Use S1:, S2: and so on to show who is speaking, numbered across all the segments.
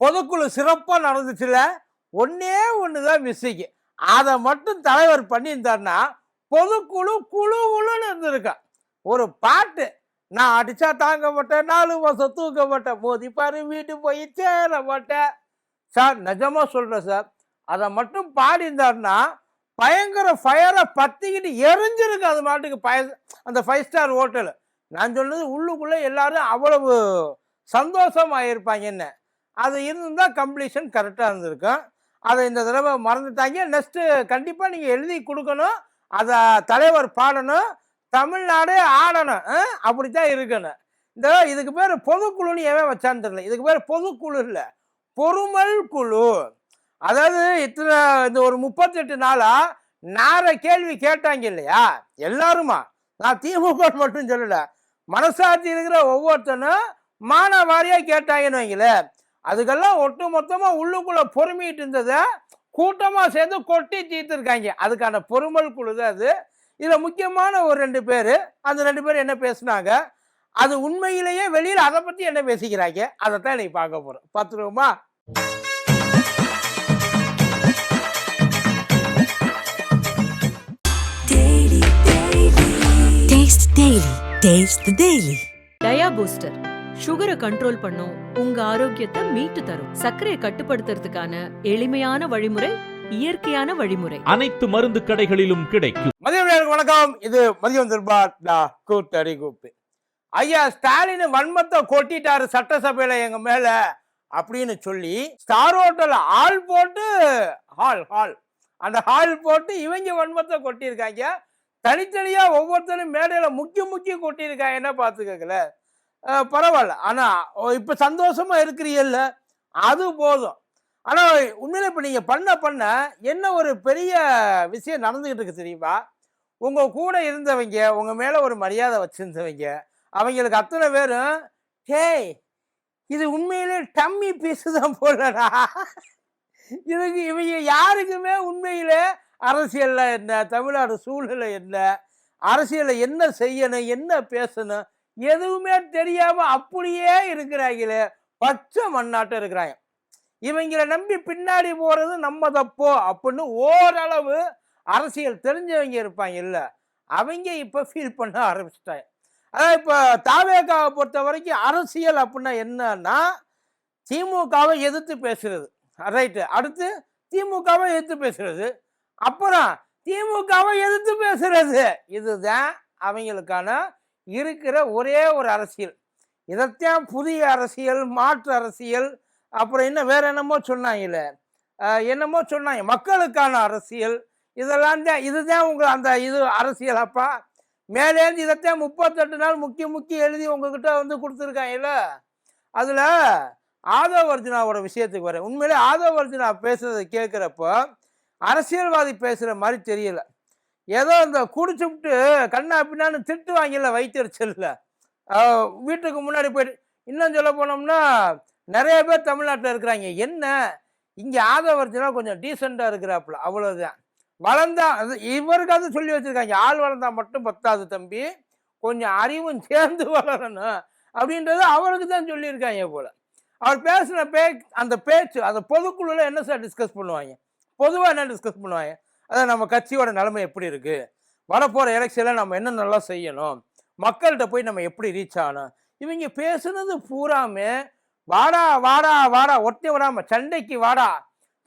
S1: பொதுக்குழு சிறப்பாக நடந்துச்சுல ஒன்னே ஒன்று தான் மிஸ்ஸிக்கு. அதை மட்டும் தலைவர் பண்ணியிருந்தாருன்னா பொதுக்குழு குழு குழுன்னு இருந்திருக்கா ஒரு பாட்டு நான் அடிச்சா தாங்க மாட்டேன் நாலு மாதம் தூக்க மாட்டேன் மோதி பாரு வீட்டு போய் சேர மாட்டேன். சார் நிஜமாக சொல்கிறேன் சார் அதை மட்டும் பாடியிருந்தாருன்னா பயங்கர ஃபயரை பற்றிக்கிட்டு எரிஞ்சிருக்கு அது மாட்டுக்கு பய அந்த ஃபைவ் ஸ்டார் ஹோட்டலு நான் சொன்னது உள்ளுக்குள்ளே எல்லாரும் அவ்வளவு சந்தோஷமாக இருப்பாங்க என்ன. அது இருந்திருந்தால் கம்ப்ளீஷன் கரெக்டாக இருந்திருக்கும். அதை இந்த தடவை மறந்துட்டாங்க. நெக்ஸ்ட்டு கண்டிப்பாக நீங்கள் எழுதி கொடுக்கணும். அதை தலைவர் பாடணும். தமிழ்நாடே ஆடணும். அப்படி தான் இருக்கணும். இந்த இதுக்கு பேர் பொதுக்குழுன்னு ஏன் வச்சான்னு தெரியல. இதுக்கு பேர் பொதுக்குழு இல்லை. பொறுமல் குழு. அதாவது இத்தனை இந்த ஒரு முப்பத்தெட்டு நாளாக நார கேள்வி கேட்டாங்க இல்லையா? எல்லாருமா. நான் திமுக மட்டும் சொல்லலை. மனசாட்சி இருக்கிற ஒவ்வொருத்தனும் மானாவாரியாக கேட்டாங்கன்னு வைங்களேன். அதுக்கெல்லாம் ஒட்டு மொத்தமா உள்ளுக்குள்ள பொறுமிட்டு இருந்ததை கூட்டமா சேர்ந்து கொட்டி தீர்த்துருக்காங்க. அதுக்கான பொறுமல் குழு தான் அது. இதுல முக்கியமான ஒரு ரெண்டு பேர். அந்த ரெண்டு பேர் என்ன பேசுனாங்க? அது உண்மையிலேயே வெளியில அதை பத்தி என்ன பேசிக்கிறாங்க? அதைத்தான் இன்னைக்கு பார்க்க போறோம். பார்த்துருவோமா?
S2: Taste Daily. Taste the Daily.
S3: Dia booster சுகரை கண்ட்ரோல் பண்ணும். உங்க ஆரோக்கியத்தை மீட்டு தரும். சர்க்கரையை கட்டுப்படுத்துறதுக்கான எளிமையான வழிமுறை இயற்கையான வழிமுறை.
S4: அனைத்து மருந்து கடைகளிலும் கிடைக்கும்.
S1: மதியம் வணக்கம். இது மதியம் திருபாட்லா கூத்தடி கூப்பு ஐயா ஸ்டாலின் வன்மத்தை கொட்டிட்டாரு சட்டசபையில எங்க மேல அப்படின்னு சொல்லி ஸ்டார் ஹோட்டல் ஹால் போட்டு ஹால் ஹால் அந்த ஹால் போட்டு இவங்க வன்மத்தை கொட்டியிருக்காங்க. தனித்தனியா ஒவ்வொருத்தரும் மேடையில முக்கிய முக்கிய கொட்டியிருக்காங்க. என்ன பார்த்துக்கல பரவாயில்ல. ஆனால் இப்போ சந்தோஷமாக இருக்கிறீங்கல்ல இருக்கிறீல்ல அது போதும். ஆனால் உண்மையில இப்போ நீங்கள் பண்ண பண்ண என்ன ஒரு பெரிய விஷயம் நடந்துக்கிட்டு இருக்கு தெரியுமா? உங்கள் கூட இருந்தவங்க உங்கள் மேலே ஒரு மரியாதை வச்சுருந்தவங்க அவங்களுக்கு அத்தனை பேரும் டேய் இது உண்மையிலே டம்மி பீஸு தான் போலடா. இதுக்கு இவங்க யாருக்குமே உண்மையிலே அரசியலில் என்ன தமிழ்நாடு சூழ்நிலை என்ன அரசியலில் என்ன செய்யணும் என்ன பேசணும் எதுவுமே தெரியாம அப்படியே இருக்கிறாங்களே பச்சை மண்ணாட்டம் இருக்கிறாங்க. இவங்களை நம்பி பின்னாடி போறது நம்ம தப்போ அப்படின்னு ஓரளவு அரசியல் தெரிஞ்சவங்க இருப்பாங்க இல்லை அவங்க இப்போ ஃபீல் பண்ண ஆரம்பிச்சிட்டாங்க. அதான் இப்போ தாவேக்காவை பொறுத்த வரைக்கும் அரசியல் அப்படின்னா என்னன்னா திமுகவை எதிர்த்து பேசுறது. ரைட்டு அடுத்து திமுகவை எதிர்த்து பேசுறது. அப்புறம் திமுகவை எதிர்த்து பேசுறது. இதுதான் அவங்களுக்கான இருக்கிற ஒரே ஒரு அரசியல். இதைத்தான் புதிய அரசியல் மாற்று அரசியல் அப்புறம் என்ன வேற என்னமோ சொன்னாங்கல்ல என்னமோ சொன்னாங்க. மக்களுக்கான அரசியல். இதெல்லாம் தான் இதுதான் உங்கள் அந்த இது அரசியல் அப்பா. மேலேருந்து இதைத்தான் முப்பத்தெட்டு நாள் முக்கிய முக்கிய எழுதி உங்ககிட்ட வந்து கொடுத்துருக்காங்கல்ல அதில் ஆதவ அர்ஜுனாவோட விஷயத்துக்கு வரேன். உண்மையிலே ஆதவ அர்ஜுனா பேசுறதை கேட்குறப்போ அரசியல்வாதி பேசுகிற மாதிரி தெரியல. ஏதோ இந்த குடிச்சுவிட்டு கண்ணா பின்னான்னு திட்டுவாங்கல்ல வயிற்றுச்சல்ல வீட்டுக்கு முன்னாடி போயிட்டு இன்னும் சொல்ல போனோம்னா நிறைய பேர் தமிழ்நாட்டில் இருக்கிறாங்க. என்ன? இங்கே ஆதவர்ஜனா கொஞ்சம் டீசெண்டாக இருக்கிறாப்புல அவ்வளோதான் வளர்ந்தா அது இவருக்காவது சொல்லி வச்சுருக்காங்க. ஆள் வளர்ந்தா மட்டும் பத்தாது தம்பி. கொஞ்சம் அறிவும் சேர்ந்து வளரணும் அப்படின்றது அவருக்கு தான் சொல்லியிருக்காங்க போல். அவர் பேசின பே அந்த பேச்சு அந்த பொதுக்குழுல என்ன சார் டிஸ்கஸ் பண்ணுவாங்க? பொதுவாக என்ன டிஸ்கஸ் பண்ணுவாங்க? அதான் நம்ம கட்சியோட நிலைமை எப்படி இருக்குது வரப்போகிற எலெக்ஷனில் நம்ம என்ன நல்லா செய்யணும்? மக்கள்கிட்ட போய் நம்ம எப்படி ரீச் ஆகணும்? இவங்க பேசுனது பூராமே வாடா வாடா வாடா ஒட்டி வராம சண்டைக்கு வாடா.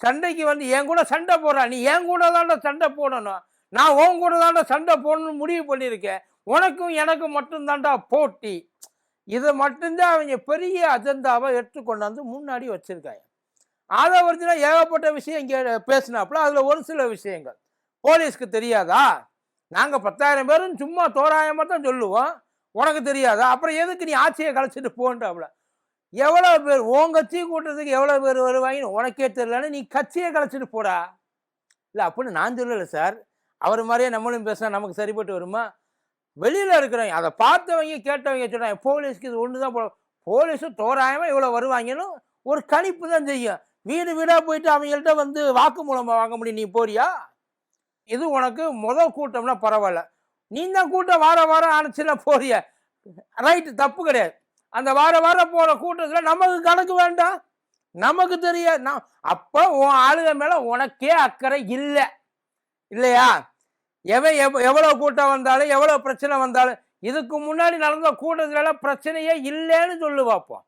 S1: சண்டைக்கு வந்து என் கூட சண்டை போடுறா. நீ என் கூட தாண்டா சண்டை போடணும். நான் உன் கூட தாண்டா சண்டை போடணும்னு முடிவு பண்ணியிருக்கேன். உனக்கும் எனக்கும் மட்டும்தாண்டா போட்டி. இதை மட்டும்தான் அவங்க பெரிய அஜெண்டாவை எடுத்து கொண்டாந்து முன்னாடி வச்சுருக்காங்க. ஆதவர்ஜனா ஏகப்பட்ட விஷயம் இங்கே பேசினாப்புல அதில் ஒரு சில விஷயங்கள். போலீஸ்க்கு தெரியாதா? நாங்கள் பத்தாயிரம் பேரும் சும்மா தோராயமாக தான் சொல்லுவோம். உனக்கு தெரியாதா? அப்புறம் எதுக்கு நீ ஆட்சியை கலைச்சிட்டு போன்றாப்புல? எவ்வளோ பேர் உன் கட்சி கூட்டத்துக்கு எவ்வளோ பேர் வருவாங்கன்னு உனக்கே தெரியலன்னு நீ கட்சியை கலைச்சிட்டு போடா. இல்லை அப்படின்னு நான் சொல்லலை சார். அவர் மாதிரியே நம்மளும் பேசினா நமக்கு சரிப்பட்டு வருமா? வெளியில் இருக்கிறவங்க அதை பார்த்தவங்க கேட்டவங்க சொல்கிறாங்க போலீஸ்க்கு இது ஒன்று தான் போல போலீஸும் தோராயமாக இவ்வளோ வருவாங்கன்னு ஒரு கணிப்பு தான் செய்யும். வீடு வீடாக போயிட்டு அவங்கள்ட்ட வந்து வாக்குமூலமாக வாங்க முடியும். நீ போறியா? இது உனக்கு முதல் கூட்டம்னா பரவாயில்ல. நீ தான் கூட்டம் வார வாரம் அனுச்சுன்னா போறிய? ரைட்டு தப்பு கிடையாது. அந்த வார வாரம் போகிற கூட்டத்தில் நமக்கு கணக்கு வேண்டாம். நமக்கு தெரிய நான் அப்போ உன் ஆளுக மேலே உனக்கே அக்கறை இல்லை. இல்லையா? எவன் எவ் எவ்வளோ கூட்டம் வந்தாலும் எவ்வளோ பிரச்சனை வந்தாலும் இதுக்கு முன்னாடி நடந்த கூட்டத்துல எல்லாம் பிரச்சனையே இல்லைன்னு சொல்லு பார்ப்போம்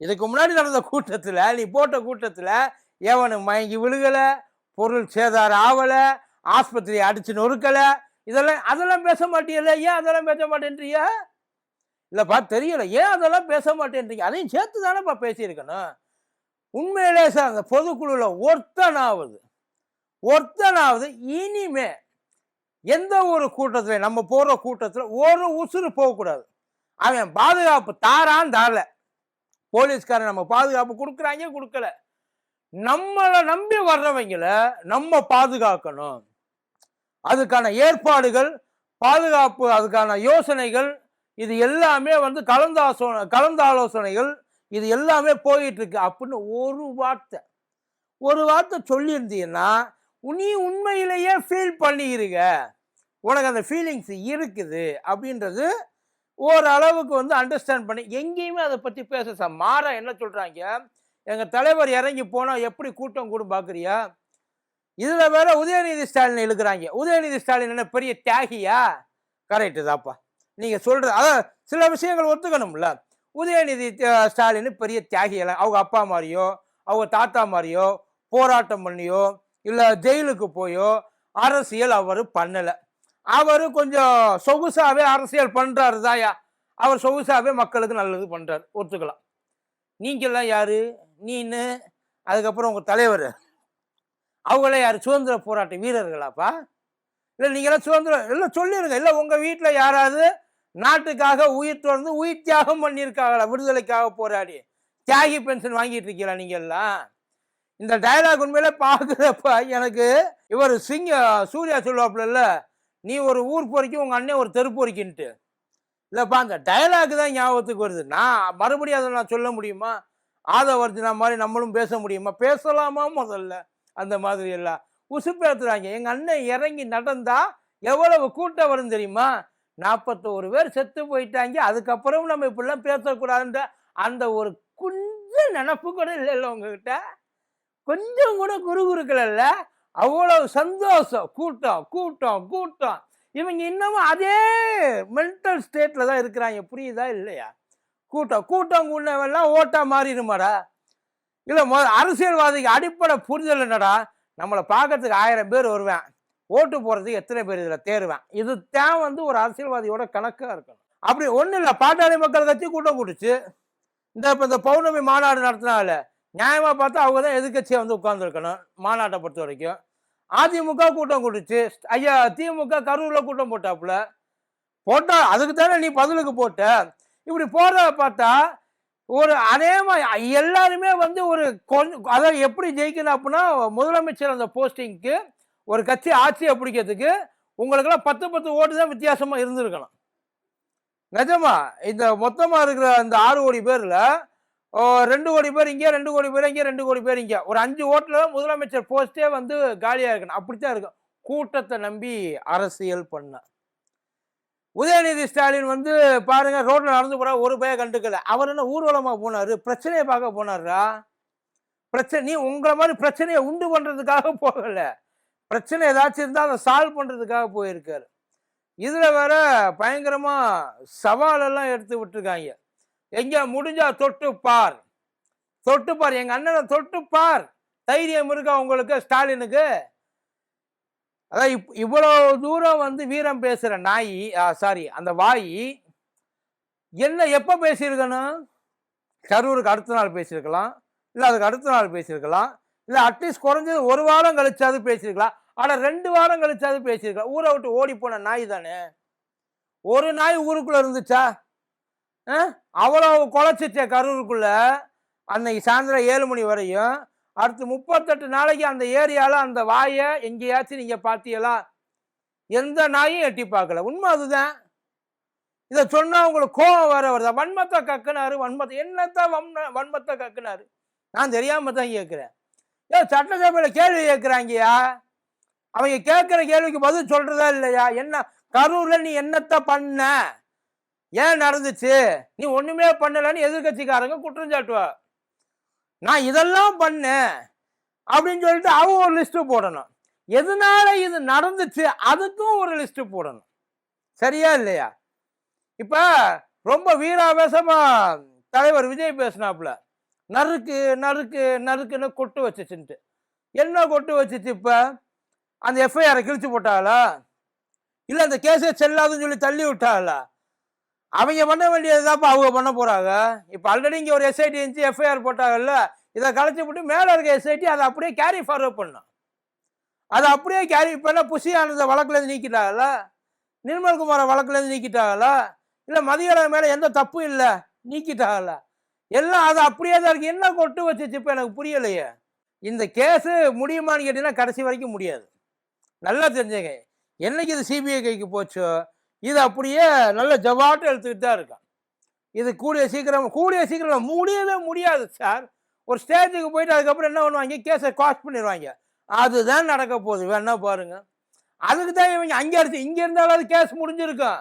S1: இதுக்கு முன்னாடி நடந்த கூட்டத்தில் நீ போட்ட கூட்டத்தில் எவனு மயங்கி விழுகலை பொருள் சேதாரம் ஆகலை ஆஸ்பத்திரி அடித்து நொறுக்கலை. இதெல்லாம் அதெல்லாம் பேச மாட்டீங்கல்ல ஏன் அதெல்லாம் பேச மாட்டேன்றீங்க இல்லைப்பா தெரியல. ஏன் அதெல்லாம் பேச மாட்டேன்றீங்க அதையும் சேர்த்து தானேப்பா பேசியிருக்கணும். உண்மையிலே சார் அந்த பொதுக்குழுவில் ஒருத்தனாவது ஒருத்தனாவது இனிமே எந்த ஒரு கூட்டத்தில் நம்ம போகிற கூட்டத்தில் ஒரு உசுறு போகக்கூடாது. அவன் பாதுகாப்பு தாரான் தாரலை. போலீஸ்காரன் நம்ம பாதுகாப்பு கொடுக்குறாங்க கொடுக்கல. நம்மளை நம்பி வர்றவங்கள நம்ம பாதுகாக்கணும். அதுக்கான ஏற்பாடுகள் பாதுகாப்பு அதுக்கான யோசனைகள் இது எல்லாமே வந்து கலந்தாசோ கலந்த ஆலோசனைகள் இது எல்லாமே போயிட்டுருக்கு அப்படின்னு ஒரு வார்த்தை. ஒரு வார்த்தை சொல்லியிருந்தீங்கன்னா நீ உண்மையிலேயே ஃபீல் பண்ணிக்கிறீங்க உனக்கு அந்த ஃபீலிங்ஸ் இருக்குது அப்படின்றது ஓரளவுக்கு வந்து அண்டர்ஸ்டாண்ட் பண்ணி எங்கேயுமே அதை பற்றி பேச சார் மாறா என்ன சொல்கிறாங்க எங்கள் தலைவர் இறங்கி போனால் எப்படி கூட்டம் கூடும் பார்க்குறியா இதில் வேற உதயநிதி ஸ்டாலின் இழுக்கிறாங்க. உதயநிதி ஸ்டாலின் என்ன பெரிய தியாகியா? கரெக்டு தாப்பா நீங்கள் சொல்கிறது அதான் சில விஷயங்கள் ஒத்துக்கணும்ல. உதயநிதி ஸ்டாலின் பெரிய தியாகியெல்லாம் அவங்க அப்பா மாதிரியோ அவங்க தாத்தா மாதிரியோ போராட்டம் பண்ணியோ இல்லை ஜெயிலுக்கு போயோ அரசியல் அவர் பண்ணலை. அவர் கொஞ்சம் சொகுசாகவே அரசியல் பண்ணுறாரு தாயா. அவர் சொகுசாகவே மக்களுக்கு நல்லது பண்ணுறாரு ஒத்துக்கலாம். நீங்கள்லாம் யார்? நீனு அதுக்கப்புறம் உங்கள் தலைவர். அவங்களே யார்? சுதந்திர போராட்ட வீரர்களாப்பா? இல்லை நீங்களாம் சுதந்திரம் இல்லை சொல்லிடுங்க இல்லை உங்கள் வீட்டில் யாராவது நாட்டுக்காக உயிர் தொடர்ந்து உயிர் தியாகம் பண்ணியிருக்காங்களா? விடுதலைக்காக போராடி. தியாகி பென்ஷன் வாங்கிட்டு இருக்கீங்களா நீங்கள்லாம் இந்த டயலாக் உண்மையில பார்க்குறப்ப எனக்கு இவர் சிங்க சூர்யா சொல்லுவாப்புல நீ ஒரு ஊர் பொறிக்கி உங்கள் அண்ணன் ஒரு தெரு பொறிக்கின்ட்டு இல்லைப்பா அந்த டயலாக் தான் ஞாபகத்துக்கு வருது. நான் மறுபடியும் அதை நான் சொல்ல முடியுமா? ஆதவர்ஜனா மாதிரி நம்மளும் பேச முடியுமா? பேசலாமா முதல்ல? அந்த மாதிரி எல்லாம். உசுப்பேத்துறாங்க எங்கள் அண்ணன் இறங்கி நடந்தா எவ்வளவு கூட்டம் வரும் தெரியுமா? நாற்பத்தோரு பேர் செத்து போயிட்டாங்க. அதுக்கப்புறம் நம்ம இப்படிலாம் பேசக்கூடாதுன்ற அந்த ஒரு கொஞ்சம் நினப்பு கூட இல்லைல்ல உங்ககிட்ட? கொஞ்சம் கூட குறுகுறுக்கலல்ல அவ்வளவு சந்தோஷம். கூட்டம் கூட்டம் கூட்டம். இவங்க இன்னமும் அதே மென்டல் ஸ்டேட்டில் தான் இருக்கிறாங்க. புரியுதா இல்லையா? கூட்டம் கூட்டம் கூடவெல்லாம் ஓட்டாக மாறிடுமாடா. இல்லை மொ அரசியல்வாதிக்கு அடிப்படை புரிதல் என்னடா? நம்மளை பார்க்கறதுக்கு ஆயிரம் பேர் வருவேன். ஓட்டு போகிறதுக்கு எத்தனை பேர் இதில் தேருவேன். இது தான் வந்து ஒரு அரசியல்வாதியோட கணக்காக இருக்கணும். அப்படி ஒன்றும் இல்லை. பாட்டாளி மக்கள் கட்சி கூட்டம் கூட்டுச்சு இந்த இப்போ இந்த பௌர்ணமி மாநாடு நடத்தினால நியாயமாக பார்த்தா அவங்க தான் எதிர்கட்சியை வந்து உட்காந்துருக்கணும் மாநாட்டை பொறுத்த வரைக்கும் அதிமுக கூட்டம் கூட்டுச்சு. ஐயா திமுக கரூரில் கூட்டம் போட்டாப்புல. போட்டால் அதுக்கு தானே நீ பதிலுக்கு போட்ட. இப்படி போடுறத பார்த்தா ஒரு அதேமா எல்லாருமே வந்து ஒரு கொஞ்சம் அதாவது எப்படி ஜெயிக்கணும் அப்படின்னா முதலமைச்சர் அந்த போஸ்டிங்க்கு ஒரு கட்சி ஆட்சியை பிடிக்கிறதுக்கு உங்களுக்கெல்லாம் பத்து பத்து ஓட்டு தான் வித்தியாசமாக இருந்திருக்கணும். நிஜமா இந்த மொத்தமாக இருக்கிற இந்த ஆறு கோடி பேரில் ரெண்டு கோடி பேர் இங்கே ரெண்டு கோடி பேர் இங்கே ரெண்டு கோடி பேர் இங்கே. ஒரு அஞ்சு ஓட்டில் தான் முதலமைச்சர் போஸ்டே வந்து காலியாக இருக்கணும். அப்படித்தான் இருக்கும். கூட்டத்தை நம்பி அரசியல் பண்ண. உதயநிதி ஸ்டாலின் வந்து பாருங்க ரோட்டில் நடந்து போகிறா ஒரு பய கண்டுக்கல. அவர் என்ன ஊர்வலமாக போனாரு? பிரச்சனையை பார்க்க போனாரா? பிரச்சனை நீ உங்களை மாதிரி பிரச்சனையை உண்டு பண்ணுறதுக்காக போகலை. பிரச்சனை ஏதாச்சும் இருந்தால் அதை சால்வ் பண்ணுறதுக்காக போயிருக்காரு. இதில் வேற பயங்கரமாக சவாலெல்லாம் எடுத்து விட்டுருக்காங்க. எங்கே முடிஞ்சா தொட்டு பார். தொட்டு பார். எங்கள் அண்ணனை தொட்டு பார். தைரியம் இருக்கா உங்களுக்கு ஸ்டாலினுக்கு? அதான் இப் இவ்வளோ தூரம் வந்து வீரம் பேசுகிற நாய் சாரி அந்த வாய் என்ன எப்போ பேசியிருக்கணும்? கரூருக்கு அடுத்த நாள் பேசியிருக்கலாம். இல்லை அதுக்கு அடுத்த நாள் பேசியிருக்கலாம். இல்லை அட்லீஸ்ட் குறைஞ்சது ஒரு வாரம் கழிச்சாவது பேசியிருக்கலாம். ஆனால் ரெண்டு வாரம் கழிச்சாவது பேசியிருக்கலாம். ஊரை விட்டு ஓடி போன நாய் தானே? ஒரு நாய் ஊருக்குள்ளே இருந்துச்சா? ஆ? குலைச்சிச்ச கரூருக்குள்ள. அன்னைக்கு சாயந்தரம் ஏழு மணி வரையும். அடுத்து முப்பத்தெட்டு நாளைக்கு அந்த ஏரியாவில் அந்த வாயை எங்கேயாச்சும் நீங்கள் பார்த்தீங்களா எந்த நாயும் எட்டி பார்க்கல. உண்மை அதுதான். இதை சொன்னால் உங்களுக்கு கோபம் வர வருதா. வன்மத்தை கக்குனாரு வன்மத்தை. என்னத்தான் வன்ம வன்மத்தை கக்குனாரு? நான் தெரியாமல் தான் கேட்குறேன். ஏ சட்டசபையில் கேள்வி கேட்குறாங்கயா? அவங்க கேட்குற கேள்விக்கு பதில் சொல்கிறதா இல்லையா? என்ன கரூரில் நீ என்னத்தை பண்ண? ஏன் நடந்துச்சு? நீ ஒண்ணுமே பண்ணலன்னு எதிர்கட்சிக்காரங்க குற்றம் சாட்டுவா. நான் இதெல்லாம் பண்ணேன் அப்படின்னு சொல்லிட்டு அவங்க ஒரு லிஸ்ட்டு போடணும். எதனால இது நடந்துச்சு? அதுக்கும் ஒரு லிஸ்ட்டு போடணும். சரியா இல்லையா? இப்போ ரொம்ப வீராவேசமா தலைவர் விஜய் பேசினாப்புல. நறுக்கு நறுக்கு நறுக்குன்னு கொட்டு வச்சுச்சுன்ட்டு. என்ன கொட்டு வச்சுச்சு இப்போ? அந்த எஃப்ஐஆரை கிழிச்சு போட்டாளா? இல்லை அந்த கேஸே செல்லாதுன்னு சொல்லி தள்ளி விட்டாளா? அவங்க பண்ண வேண்டியதுதான்ப்பா அவங்க பண்ண போகிறாங்க இப்போ ஆல்ரெடி இங்கே ஒரு எஸ்ஐடி இருந்துச்சு எஃப்ஐஆர் போட்டாங்கல்ல இதை கலைச்சி விட்டு மேலே இருக்க எஸ்ஐடி அதை அப்படியே கேரி ஃபார்வர்ட் பண்ணும் அதை அப்படியே கேரி இப்போ என்ன புஷி ஆனந்த வழக்குலேருந்து நீக்கிட்டாங்களா நிர்மல்குமாரை வழக்குலேருந்து நீக்கிட்டாங்களா இல்லை மதியழகன் மேலே எந்த தப்பும் இல்லை நீக்கிட்டாங்களா எல்லாம் அது அப்படியே தான் இருக்குது என்ன கொட்டு வச்சுச்சு இப்போ எனக்கு புரியலையே. இந்த கேஸு முடியுமான்னு கேட்டிங்கன்னா கடைசி வரைக்கும் முடியாது. நல்லா தெரிஞ்சுங்க. என்னைக்கு இது சிபிஐ கைக்கு போச்சோ? இது அப்படியே நல்ல ஜவாட்டம் எடுத்துக்கிட்டு தான் இருக்கான். இது கூடிய சீக்கிரம் கூடிய சீக்கிரம் முடியவே முடியாது சார் ஒரு ஸ்டேஜுக்கு போயிட்டு அதுக்கப்புறம் என்ன பண்ணுவாங்க? கேஸை காஸ்ட் பண்ணிடுவாங்க. அதுதான் நடக்க போகுது. வேணா பாருங்க. அதுக்கு தான் இவங்க அங்கே அடிச்சு இங்கே இருந்தாலும் கேஸ் முடிஞ்சிருக்கும்.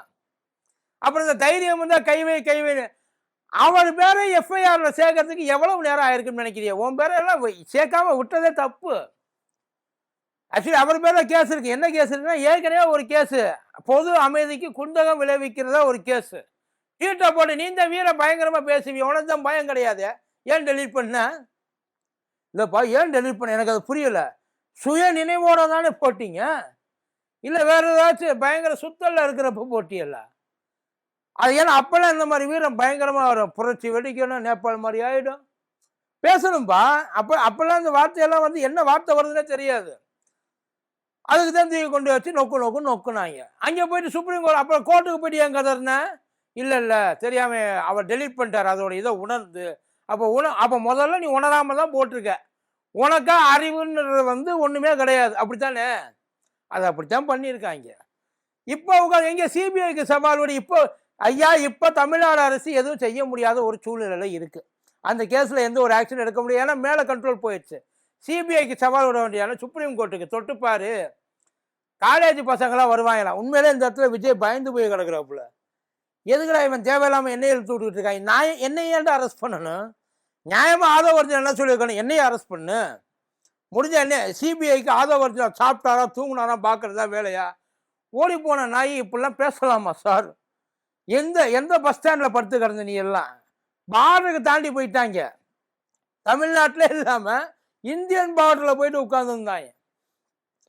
S1: அப்புறம் இந்த தைரியம் இருந்தால் கைவை கைவைன்னு அவன் பேரை எஃப்ஐஆரில் சேர்க்கறதுக்கு எவ்வளவு நேரம் ஆயிருக்குன்னு நினைக்கிறியா? உன் பேரை எல்லாம் சேர்க்காம விட்டதே தப்பு. ஆக்சுவலி அவர் பேர்ல கேஸ் இருக்கு. என்ன கேஸ் இருக்குன்னா ஏற்கனவே ஒரு கேஸு பொது அமைதிக்கு குந்தகம் விளைவிக்கிறதா ஒரு கேஸு டீட்டை போட்டு நீ இந்த பயங்கரமாக பயங்கரமா பேசுவி உனக்கு தான் பயம் கிடையாது. ஏன் டெலீட் பண்ண? இல்லைப்பா ஏன் டெலீட் பண்ண? எனக்கு அது புரியல. சுய நினைவோட தானே போட்டீங்க? இல்லை வேறு ஏதாச்சும் பயங்கர சுத்தலில் இருக்கிறப்ப போட்டியல்ல? அது ஏன்னா அப்போல்லாம் இந்த மாதிரி வீரம் பயங்கரமாக வரும். புரட்சி வெடிக்கணும் நேபாள் மாதிரி ஆகிடும் பேசணும்பா. அப்போ அப்போல்லாம் இந்த வார்த்தையெல்லாம் வந்து என்ன வார்த்தை வருதுன்னே தெரியாது. அதுக்கு தான் தூக்கி கொண்டு வச்சு நொக்கு நொக்கு நொக்குனாங்க. அங்கே போயிட்டு சுப்ரீம் கோர்ட் அப்புறம் கோர்ட்டுக்கு போயிட்டு ஏன் கதறின? இல்லை இல்லை தெரியாமல் அவர் டெலீட் பண்ணிட்டார். அதோட இதை உணர்ந்து. அப்போ உண அப்போ முதல்ல நீ உணராமல் தான் போட்டிருக்க. உனக்கா அறிவுன்றது வந்து ஒன்றுமே கிடையாது. அப்படித்தானே? அது அப்படித்தான் பண்ணியிருக்காங்க. இப்போ உங்கள் எங்கே சிபிஐக்கு சவால் விட. இப்போ ஐயா இப்போ தமிழ்நாடு அரசு எதுவும் செய்ய முடியாத ஒரு சூழ்நிலை இருக்குது அந்த கேஸில் எந்த ஒரு ஆக்ஷன் எடுக்க முடியாது ஏன்னா மேலே கண்ட்ரோல் போயிடுச்சு. சிபிஐக்கு சவால் விட வேண்டியாலும் சுப்ரீம் கோர்ட்டுக்கு. தொட்டுப்பாரு காலேஜ் பசங்களாம் வருவாங்களாம் உண்மையிலே இந்த இடத்துல விஜய் பயந்து போய் கிடக்குறாப்புல. எதுக்குடா இவன் தேவையில்லாமல் என்னையை இழுத்து விட்டுக்கிட்டு இருக்காங்க நான் என்னை அரெஸ்ட் பண்ணணும்? நியாயமாக ஆதோ ஒரிஜினல் என்ன சொல்லியிருக்கணும் என்னையும் அரெஸ்ட் பண்ணு. முடிஞ்ச என்ன? சிபிஐக்கு ஆதோ ஒரிஜினல் சாப்பிட்டாரா தூங்குனாரா பார்க்குறதா வேலையா? ஓடி போன நாய் இப்படிலாம் பேசலாமா சார்? எந்த எந்த பஸ் ஸ்டாண்டில் படுத்து கிடந்த நீ எல்லாம்? பார்டருக்கு தாண்டி போயிட்டாங்க. தமிழ்நாட்டில் இல்லாமல் இந்தியன் பார்டரில் போயிட்டு உட்காந்துருந்தாங்க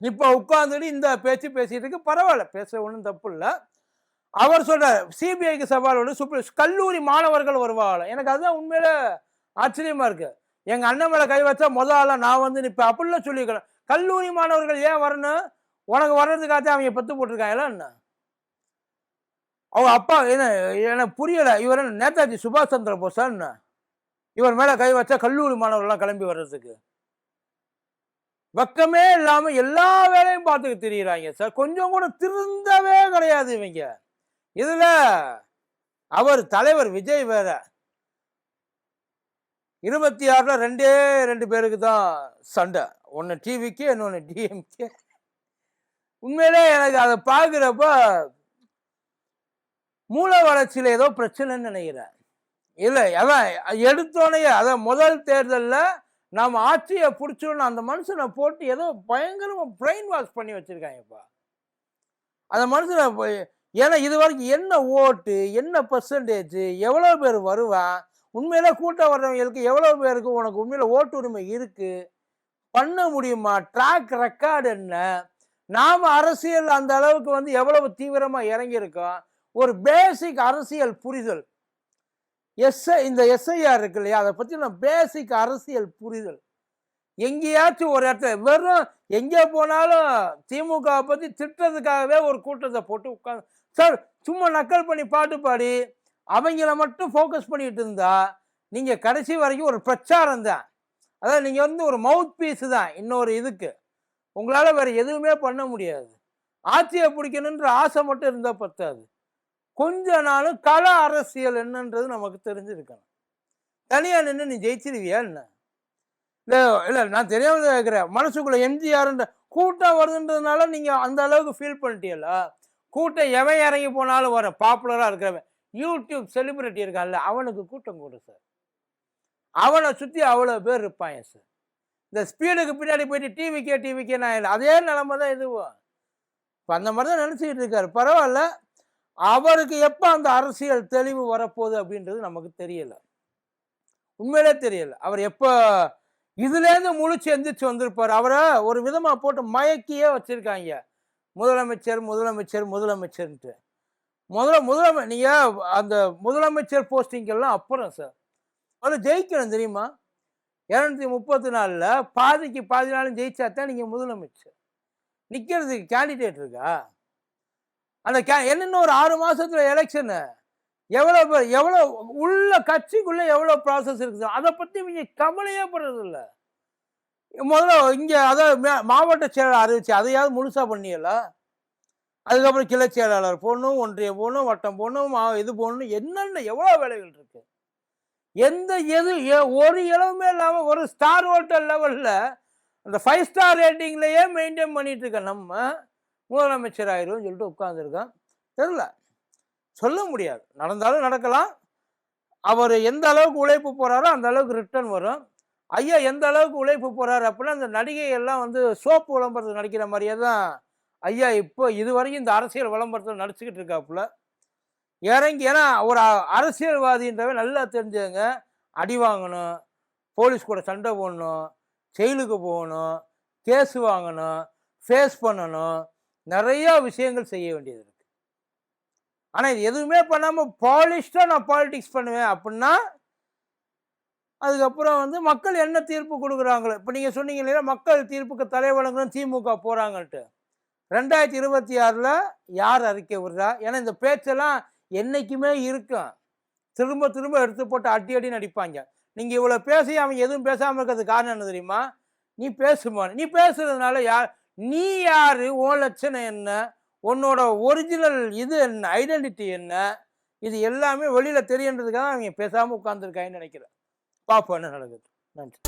S1: இப்போ உட்காந்துட்டு இந்த பேச்சு பேசிகிட்டு இருக்கு. பரவாயில்ல பேச ஒன்றும் தப்பு இல்லை. அவர் சொல்கிற சிபிஐக்கு சவால் விட சுப்ரீம் கல்லூரி மாணவர்கள் வருவாங்க. எனக்கு அதுதான் உண்மையில ஆச்சரியமாக இருக்குது எங்கள் அண்ணன் மேலே கை வச்சா முத ஆளாக நான் வந்து நிற்பேன் அப்படிலாம் சொல்லியிருக்கிறேன். கல்லூரி மாணவர்கள் ஏன் வரணும்? உனக்கு வர்றதுக்காக அவங்க பத்து போட்டிருக்காங்களா என்ன? அவங்க அப்பா என்ன எனக்கு புரியலை. இவர் என்ன நேதாஜி சுபாஷ் சந்திர போஸ் என்ன? இவர் மேலே கை வச்சா கல்லூரி மாணவர்கள்லாம் கிளம்பி வர்றதுக்கு. வெக்கமே இல்லாமல் எல்லா வேலையும் பார்த்துக்க தெரியுறாங்க. சார் கொஞ்சம் கூட திருந்தவே கிடையாது இவங்க. இதில் அவர் தலைவர் விஜய் வேற. இருபத்தி ஆறில் ரெண்டே ரெண்டு பேருக்கு தான் சண்டை. ஒன்று டிவிக்கு இன்னொன்று டிஎம்கே உண்மையிலே எனக்கு அதை பார்க்குறப்ப மூல வளர்ச்சியில் ஏதோ பிரச்சனைன்னு நினைக்கிறேன். இல்லை அதான் எடுத்தோடனே அதான் முதல் தேர்தலில் நாம் ஆட்சியை பிடிச்சோன்னு அந்த மனுஷனை போட்டு ஏதோ பயங்கரமாக பிரெயின் வாஷ் பண்ணி வச்சுருக்காங்கப்பா. அந்த மனுஷனை போய் ஏன்னா இது வரைக்கும் என்ன ஓட்டு என்ன பர்சன்டேஜ் எவ்வளோ பேர் வருவான்? உண்மையில கூட்டம் வர்றவங்களுக்கு எவ்வளோ பேருக்கு உனக்கு உண்மையில் ஓட்டு உரிமை இருக்குது பண்ண முடியுமா? ட்ராக் ரெக்கார்டு என்ன? நாம் அரசியல் அந்த அளவுக்கு வந்து எவ்வளவு தீவிரமாக இறங்கியிருக்கோம்? ஒரு பேசிக் அரசியல் புரிதல். எஸ்ஐ இந்த எஸ்ஐஆர் இருக்கு இல்லையா? அதை பற்றி நான் பேசிக் அரசியல் புரிதல். எங்கேயாச்சும் ஒரு இடத்துல வெறும் எங்கே போனாலும் திமுகவை பற்றி திட்டுறதுக்காகவே ஒரு கூட்டத்தை போட்டு உட்காந்து சார் சும்மா நக்கல் பண்ணி பாட்டு பாடி அவங்கள மட்டும் ஃபோக்கஸ் பண்ணிட்டு இருந்தா நீங்கள் கடைசி வரைக்கும் ஒரு பிரச்சாரம் தான். அதாவது நீங்கள் வந்து ஒரு மவுத் பீஸ் தான் இன்னொரு இதுக்கு. உங்களால் வேறு எதுவுமே பண்ண முடியாது. ஆட்சியை பிடிக்கணுன்ற ஆசை மட்டும் இருந்தால் பத்தாது. கொஞ்ச நாளும் கள அரசியல் என்னன்றது நமக்கு தெரிஞ்சிருக்கணும். தனியாக நின்று நீ ஜெயிச்சிருவியா என்ன? இல்லை இல்லை நான் தெரியாம கேட்குறேன் மனசுக்குள்ளே எம்ஜிஆர்ன்ற கூட்டம் வருதுன்றதுனால நீங்கள் அந்த அளவுக்கு ஃபீல் பண்ணிட்டீங்களா கூட்டம் எவன் இறங்கி போனாலும் வர பாப்புலராக இருக்கிறவன். யூடியூப் செலிப்ரிட்டி இருக்கான்ல அவனுக்கு கூட்டம் கொடு சார் அவனை சுற்றி அவ்வளோ பேர் இருப்பாங்க சார் இந்த ஸ்பீடுக்கு பின்னாடி போயிட்டு டிவிக்கே டிவிக்கே நான் இல்லை அதே நிலமை தான் இதுவும். இப்போ அந்த மாதிரி தான் நினச்சிக்கிட்டு இருக்காரு. பரவாயில்ல அவருக்கு எப்போ அந்த அரசியல் தெளிவு வரப்போகுது அப்படின்றது நமக்கு தெரியலை. உண்மையிலே தெரியல. அவர் எப்போ இதுலேருந்து முழிச்சு எந்திரிச்சு வந்திருப்பார். அவரை ஒரு விதமாக போட்டு மயக்கியே வச்சுருக்காங்க. முதலமைச்சர் முதலமைச்சர் முதலமைச்சர்ன்ட்டு. முதல்ல முதலமை நீங்கள் அந்த முதலமைச்சர் போஸ்டிங்கெல்லாம் அப்புறம் சார். அதில் ஜெயிக்கணும் தெரியுமா? இரநூத்தி முப்பத்தி நாலில் பாதிக்கு பாதி நாளும் ஜெயிச்சா தான் நீங்கள் முதலமைச்சர். நிற்கிறதுக்கு கேண்டிடேட் இருக்கா? அந்த கே என்னென்ன ஒரு ஆறு மாதத்தில் எலெக்ஷனு எவ்வளோ பேர் எவ்வளோ உள்ள கட்சிக்குள்ளே எவ்வளோ ப்ராசஸ் இருக்குது அதை பற்றி இவங்க கவலையே படுறதில்ல. முதல்ல இங்கே அதாவது மாவட்ட செயலாளர் அறிவிச்சு அதையாவது முழுசாக பண்ணியல அதுக்கப்புறம் கிளை செயலாளர் போடணும் ஒன்றிய போகணும் வட்டம் போகணும் மா இது போகணும் என்னென்ன எவ்வளோ வேலைகள் இருக்கு? எந்த எது ஒரு இளவுமே இல்லாமல் ஒரு ஸ்டார் ஹோட்டல் லெவலில் அந்த ஃபைவ் ஸ்டார் ரேட்டிங்லேயே மெயின்டைன் பண்ணிட்டு இருக்க நம்ம முதலமைச்சர் ஆயிரும் சொல்லிட்டு உட்காந்துருக்கான் தெரில சொல்ல முடியாது. நடந்தாலும் நடக்கலாம். அவர் எந்த அளவுக்கு உழைப்பு போகிறாரோ அந்த அளவுக்கு ரிட்டர்ன் வரும். ஐயா எந்த அளவுக்கு உழைப்பு போகிறாரு அப்படின்னா அந்த நடிகை எல்லாம் வந்து சோப்பு விளம்பரத்தில் நடிக்கிற மாதிரியே தான் ஐயா இப்போ இது வரைக்கும் இந்த அரசியல் விளம்பரத்தில் நடிச்சுக்கிட்டு இருக்காப்புல. இறங்கி ஏன்னா ஒரு அ- நல்லா தெரிஞ்சவங்க. அடி வாங்கணும் போலீஸ் கூட சண்டை போடணும் ஜெயிலுக்கு போகணும் கேஸ் வாங்கணும் ஃபேஸ் பண்ணணும் நிறையா விஷயங்கள் செய்ய வேண்டியது இருக்கு. ஆனால் இது எதுவுமே பண்ணாமல் பாலிஷ்டாக நான் பாலிடிக்ஸ் பண்ணுவேன் அப்படின்னா அதுக்கப்புறம் வந்து மக்கள் என்ன தீர்ப்பு கொடுக்குறாங்களோ இப்போ நீங்கள் சொன்னீங்க இல்லையா மக்கள் தீர்ப்புக்கு தலைவணங்கணும் திமுக போகிறாங்கன்ட்டு ரெண்டாயிரத்தி இருபத்தி ஆறில் யார் அறிக்கை விடுறா? ஏன்னா இந்த பேச்செல்லாம் என்றைக்குமே இருக்கும். திரும்ப திரும்ப எடுத்து போட்டு அடி அடி நடிப்பாங்க நீங்கள் இவ்வளோ பேசி அவன் எதுவும் பேசாமல் இருக்கிறது காரணம் என்ன தெரியுமா? நீ பேசுமா? நீ பேசுறதுனால யார் நீ யாரு? உன் லட்சணம் என்ன? உன்னோட ஒரிஜினல் இது என்ன? ஐடென்டிட்டி என்ன? இது எல்லாமே வெளியில் தெரியன்றதுக்காக அவங்க பேசாமல் உட்காந்துருக்காங்கன்னு நினைக்கிறேன். பார்ப்போம் என்ன நடக்குது. நன்றி.